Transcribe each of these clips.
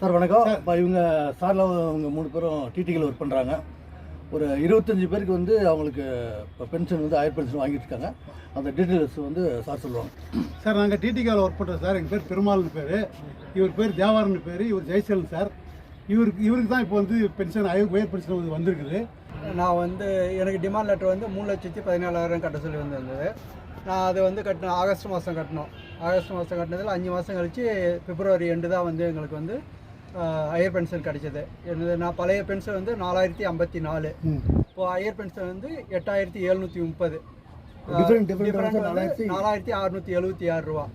Sir வணக்கம். இப்போ இவங்க சாரில் அவங்க மூணு பேரும் டிடிக்கில் ஒர்க் பண்ணுறாங்க ஒரு இருபத்தஞ்சி பேருக்கு வந்து அவங்களுக்கு இப்போ பென்ஷன் வந்து ஆயிரம் பென்ஷன் வாங்கிட்டு இருக்காங்க. அந்த டீட்டெயில்ஸ் வந்து சார் சொல்லுவாங்க. சார் நாங்கள் டிடிகாவில் ஒர்க் பண்ணுறோம் சார். எங்கள் பேர் பெருமாள்னு பேர். இவர் பேர் தேவாரன் பேர். இவர் ஜெய்சலன் சார். இவருக்கு இவருக்கு தான் இப்போ வந்து பென்ஷன் உயர் பென்ஷன் வந்து வந்திருக்குது. நான் வந்து எனக்கு டிமாண்ட் லெட்டர் வந்து மூணு லட்சத்தி பதினேழாயிரம் கட்ட சொல்லி வந்திருந்தது. நான் அதை வந்து கட்டினேன் ஆகஸ்ட் மாதம் கட்டணும் ஆகஸ்ட் மாதம் கட்டினதில் அஞ்சு மாதம் கழித்து பிப்ரவரி எண்டு தான் வந்து எங்களுக்கு வந்து ஹையர் பென்ஷன் கிடைச்சது. என்னது நான் பழைய பென்ஷன் வந்து நாலாயிரத்தி ஐம்பத்தி நாலு. இப்போ ஹையர் பென்ஷன் வந்து எட்டாயிரத்தி எழுநூற்றி முப்பது. நாலாயிரத்தி- அறுநூற்றி எழுபத்தி ஆறு ரூபா.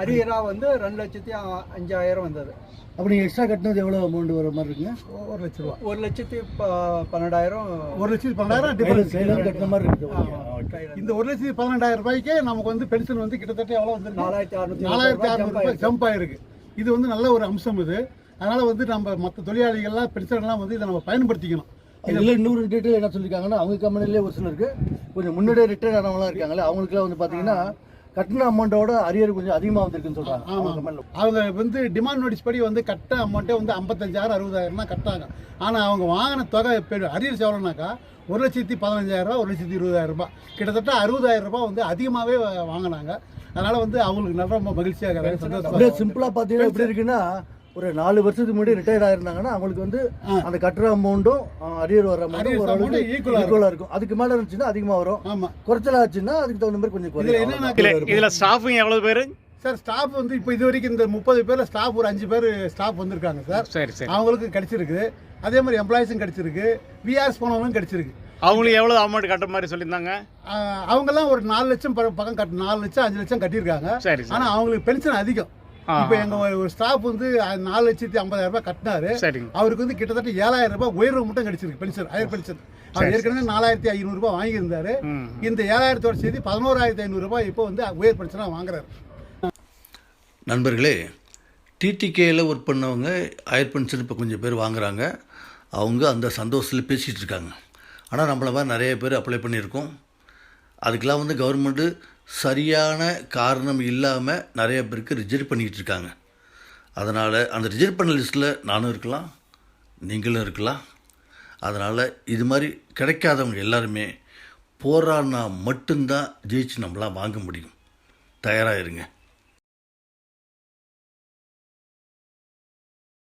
அரியரா வந்து ரெண்டு லட்சத்தி அஞ்சாயிரம் வந்தது. அப்போ நீங்கள் எக்ஸ்ட்ரா கட்டினது எவ்வளோ அமௌண்ட் வர மாதிரி இருக்குங்க? ஒரு லட்ச ரூபா. ஒரு லட்சத்தி ப- பன்னெண்டாயிரம். ஒரு லட்சத்தி பன்னெண்டாயிரம் கட்டின மாதிரி இருக்குது இந்த ஒரு லட்சத்தி பன்னெண்டாயிரம் ரூபாய்க்கே நமக்கு வந்து பென்ஷன் வந்து கிட்டத்தட்ட எவ்வளோ வந்து நாலாயிரத்தி அறுநூத்தி நாலாயிரத்தி ரூபாய் அறுநூறு ரூபாய் ஜம்ப் ஆயிருக்கு. இது வந்து நல்ல ஒரு அம்சம் இது. அதனால வந்து நம்ம மற்ற தொழிலாளிகள்லாம் பென்ஷன்லாம் வந்து இதை நம்ம பயன்படுத்திக்கணும். இதில் இன்னொரு டீட்டெயில் என்ன சொல்லியிருக்காங்கன்னா அவங்க கம்பெனிலே ஒரு சிலருக்கு கொஞ்சம் முன்னாடியே ரிட்டையர் ஆனவங்களாம் இருக்காங்களே அவங்களுக்குலாம் வந்து பார்த்தீங்கன்னா கட்டின அமௌண்ட்டோட அரியர் கொஞ்சம் அதிகமாக வந்திருக்குன்னு சொல்கிறாங்க ஆமா. அவங்க வந்து டிமாண்ட் நோட்டீஸ் படி வந்து கட்ட அமௌண்ட்டே வந்து ஐம்பத்தஞ்சாயிரம் அறுபதாயிரம் தான் கட்டாங்க ஆனால் அவங்க வாங்கின தொகை அரியர்ஸ் எவ்வளோனாக்கா ஒரு லட்சத்தி பதினஞ்சாயிரம் ரூபா ஒரு லட்சத்தி இருபதாயிரம் ரூபாய். கிட்டத்தட்ட அறுபதாயிரம் ரூபாய் வந்து அதிகமாகவே வாங்கினாங்க. அதனால வந்து அவங்களுக்கு நல்ல ரொம்ப மகிழ்ச்சியாக சிம்பிளாக பார்த்தீங்கன்னா எப்படி இருக்குன்னா ஒரு நாலு வருஷத்துக்கு முன்னாடி ரிட்டையர்ட் ஆயிருந்தாங்கன்னா அவங்களுக்கு வந்து அந்த கட்டுற அமௌண்ட்டும் அரியர் வர அமௌண்ட்டும் ஓரளவுக்கு ஈக்குவலாக இருக்கும். அதுக்கு மேலே இருந்துச்சுன்னா அதிகமாக வரும். ஆமாம் குறைச்சலாச்சுன்னா அதுக்கு தகுந்த மாதிரி கொஞ்சம் குறையும். இதுல ஸ்டாஃபுங்க எவ்வளவு பேரு? சார் ஸ்டாஃப் வந்து இப்போ இது வரைக்கும் இந்த முப்பது பேர்ல ஸ்டாஃப் ஒரு அஞ்சு பேர் ஸ்டாஃப் வந்திருக்காங்க சார். சரி சரி. அவங்களுக்கு கிடைச்சிருக்கு. அதே மாதிரி எம்ப்ளாயிஸும் கிடைச்சிருக்கு. விஆர்ஸ் போனவங்களும் கிடைச்சிருக்கு. அவங்களுக்கு எவ்வளவு அமௌண்ட் கட்டுற மாதிரி சொல்லியிருந்தாங்க? அவங்கெல்லாம் ஒரு நாலு லட்சம் பக்கம் கட்டு நாலு லட்சம் அஞ்சு லட்சம் கட்டியிருக்காங்க. சரி சரி. ஆனா அவங்களுக்கு பென்ஷன் அதிகம். இப்போ எங்க ஒரு- ஸ்டாஃப் வந்து நாலு லட்சத்தி ஐம்பதாயிரம் ரூபாய் கட்டினாரு. அவருக்கு வந்து கிட்டத்தட்ட ஏழாயிரம் ரூபாய் உயர்வு மட்டும் கிடைச்சிருக்கு பென்ஷன் ஹையர் பென்ஷன் அவர் ஏற்கனவே நாலாயிரத்தி ஐநூறு ரூபாய் வாங்கியிருந்தாரு. இந்த ஏழாயிரத்தோட சேர்த்து பதினோராயிரத்தி ஐநூறு ரூபாய் இப்போ வந்து உயர் பென்ஷனாக வாங்குறாரு. நண்பர்களே டிடிகேயில் ஒர்க் பண்ணவங்க ஹையர் பென்ஷன் இப்போ கொஞ்சம் பேர் வாங்குறாங்க. அவங்க அந்த சந்தோஷத்தில் பேசிகிட்டு இருக்காங்க. ஆனால் நம்மள மாதிரி நிறைய பேர் அப்ளை பண்ணியிருக்கோம். அதுக்கெலாம் வந்து கவர்மெண்ட்டு சரியான காரணம் இல்லாமல் நிறைய பேருக்கு ரிஜெக்ட் பண்ணிக்கிட்டு இருக்காங்க. அதனால் அந்த ரிஜெக்ட் பண்ண லிஸ்ட்டில் நானும் இருக்கலாம் நீங்களும் இருக்கலாம். அதனால் இது மாதிரி கிடைக்காதவங்க எல்லாருமே போராடினா மட்டும்தான் ஜெயிச்சு நம்மளாம் வாங்க முடியும். தயாராக இருங்க.